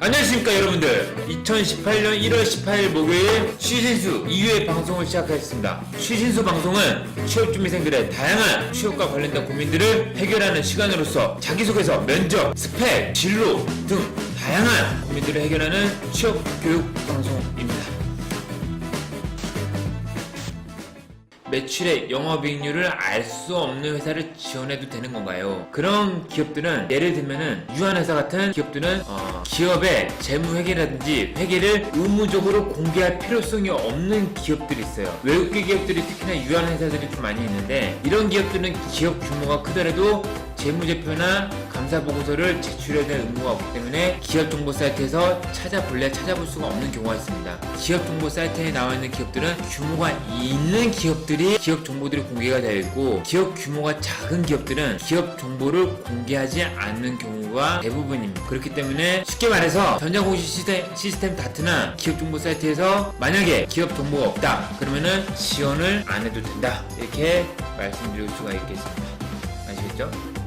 안녕하십니까 여러분들. 2018년 1월 18일 목요일 쉬신수 2회 방송을 시작하겠습니다. 쉬신수 방송은 취업준비생들의 다양한 취업과 관련된 고민들을 해결하는 시간으로서 자기소개서, 면접, 스펙, 진로 등 다양한 고민들을 해결하는 취업 교육 방송입니다 매출의 영업이익률을 알 수 없는 회사를 지원해도 되는 건가요? 그런 기업들은 예를 들면은 유한회사 같은 기업들은 어, 기업의 재무회계라든지 회계를 의무적으로 공개할 필요성이 없는 기업들이 있어요. 외국계 기업들이 특히나 유한회사들이 좀 많이 있는데 이런 기업들은 기업 규모가 크더라도 재무제표나 감사보고서를 제출해야 될 의무가 없기 때문에 기업 정보 사이트에서 찾아볼래 찾아볼 수가 없는 경우가 있습니다. 기업 정보 사이트에 나와 있는 기업들은 규모가 있는 기업들이 기업 정보들이 공개가 되어 있고 기업 규모가 작은 기업들은 기업 정보를 공개하지 않는 경우가 대부분입니다. 그렇기 때문에 쉽게 말해서 전자공시 시스템, 시스템 다트나 기업 정보 사이트에서 만약에 기업 정보가 없다 그러면은 지원을 안 해도 된다 이렇게 말씀드릴 수가 있겠습니다. 아시겠죠?